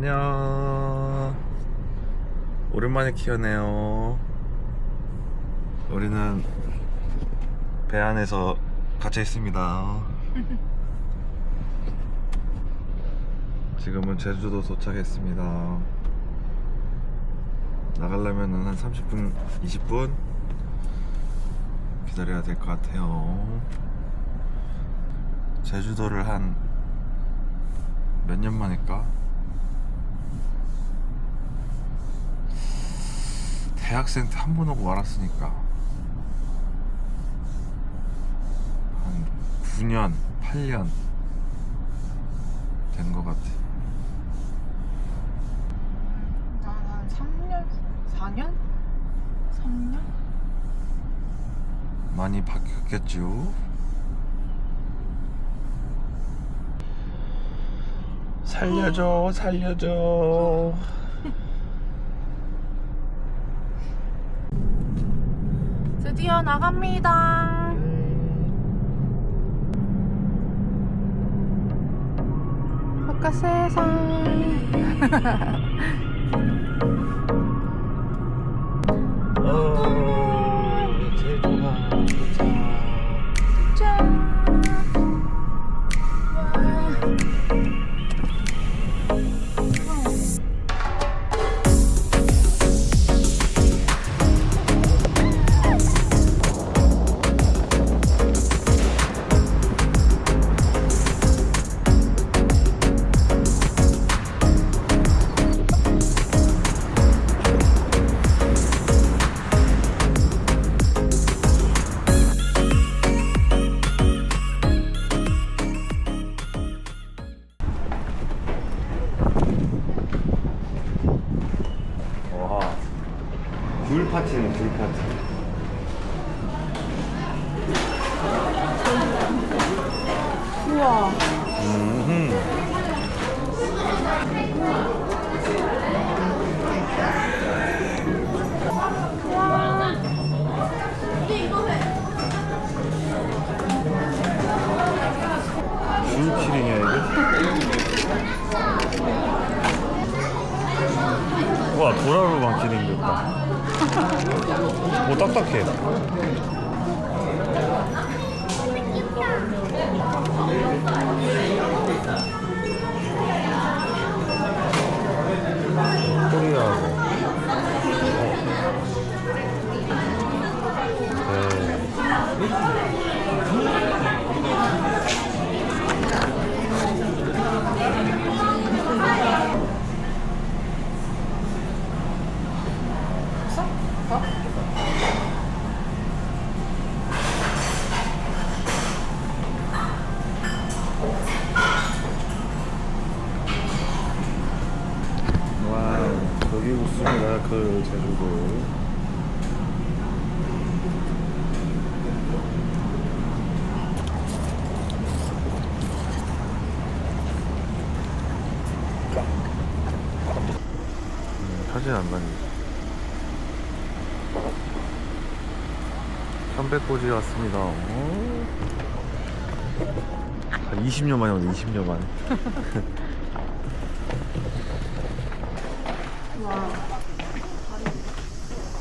안녕. 오랜만에 키우네요. 우리는 배 안에서 갇혀 있습니다. 지금은 제주도 도착했습니다. 나가려면 한 30분, 20분 기다려야 될 것 같아요. 제주도를 한 몇 년 만일까? 대학생 때 한 번 오고 말았으니까 한 9년, 8년 된 것 같아. 난한 3년? 4년? 3년? 많이 바뀌었겠죠? 살려줘, 살려줘. 드디어 나갑니다. 바깥 세상. 굴 파티네, 굴 파티. 우와. 음. 오 딱딱해. 여기 웃습니다. 그 제주도. 음, 사진 안 나니. 편백고지 왔습니다. 오. 한 20년 만에 오네, 20년 만에.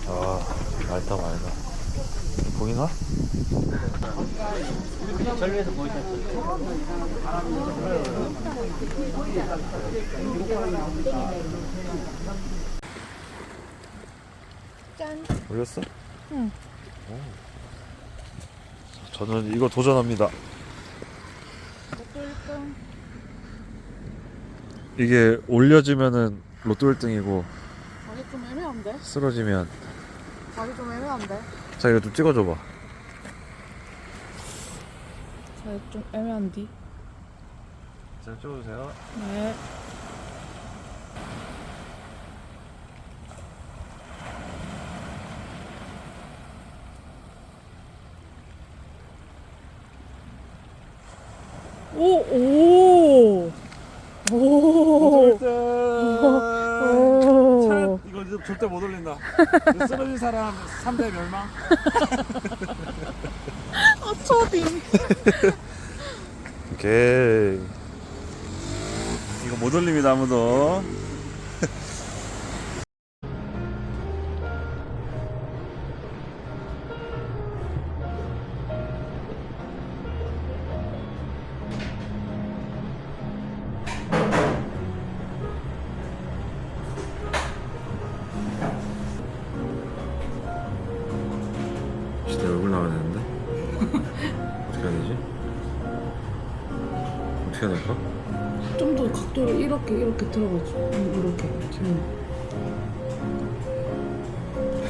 아, 맑다, 맑아. 보이나? 짠. 올렸어? 응. 오. 저는 이거 도전합니다. 로또 1등. 이게 올려지면은 로또 1등이고 자기 좀 애매한데? 쓰러지면 자기 좀 애매한데? 자 이거 좀 찍어줘봐. 자기 좀 애매한디? 자 찍어주세요. 네. 오, 오, 오, 로또 1등. 이제 절대 못 올린다. 쓰러진 사람 3대 멸망. 아, 초딩. 오케이. 이거 못 올립니다 아무도. 진짜 얼굴 나와야 되는데 어떻게 해야 되지? 어떻게 해야 될까? 좀 더 각도를 이렇게 이렇게 들어가죠. 음, 이렇게. 음.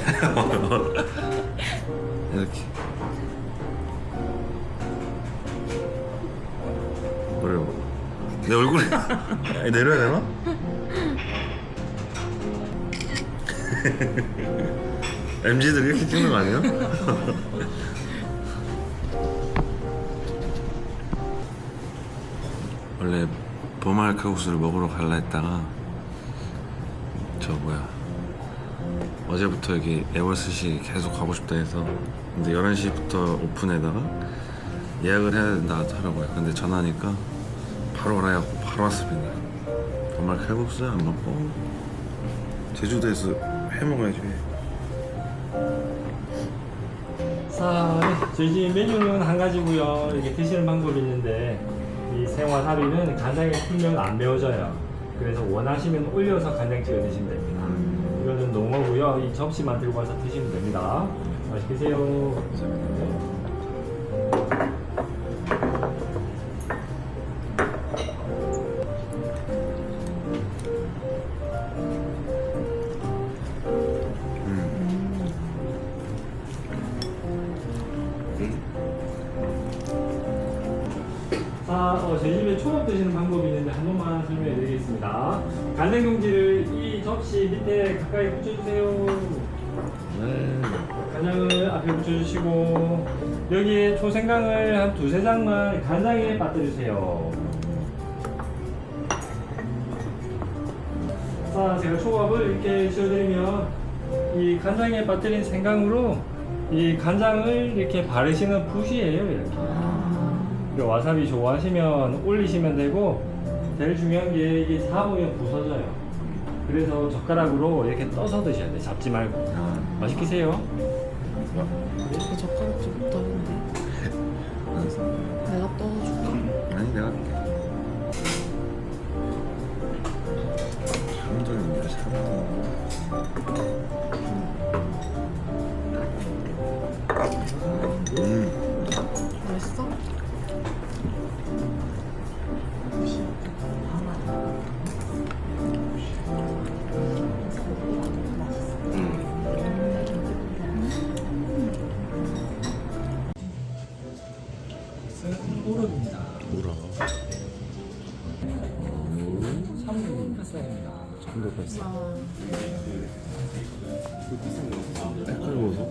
이렇게 어려워 내 아니, 내려야 되나? MZ들 이렇게 찍는 거 아니에요? 원래 보말 칼국수를 먹으러 갈라 했다가 저 뭐야 어제부터 여기 에버스시 계속 가고 싶다 해서 근데 11시부터 오픈에다가 예약을 해야 된다 하더라고요 근데 전화하니까 바로 오라 해갖고 바로 왔습니다 정말 칼국수 안 먹고 제주도에서 회 먹어야지 회. 자, 네. 저희 집 메뉴는 한 가지고요. 이렇게 드시는 방법이 있는데 이 생와사비는 간장에 풀면 안 매워져요. 그래서 원하시면 올려서 간장 찍어 드시면 됩니다. 이거는 농어고요. 이 접시만 들고 와서 드시면 됩니다. 맛있게 드세요. 자, 초밥 드시는 방법이 있는데 한 번만 설명해 드리겠습니다. 간장 용지를 이 접시 밑에 가까이 붙여주세요. 네. 간장을 앞에 붙여주시고 여기에 초생강을 한 두세 장만 간장에 빠뜨리세요. 자, 제가 초밥을 이렇게 씌워드리면 이 간장에 빠뜨린 생강으로 이 간장을 이렇게 바르시는 붓이에요, 이렇게. 그리고 와사비 좋아하시면 올리시면 되고 제일 중요한 게 이게 사보면 부서져요. 그래서 젓가락으로 이렇게 떠서 드셔야 돼. 잡지 말고. 아, 맛있게 드세요. 그 젓가락 좀 못하는데. 내가 떠줄까? 아니 내가 할게 삼돌인데 삼돌 음 색깔 보소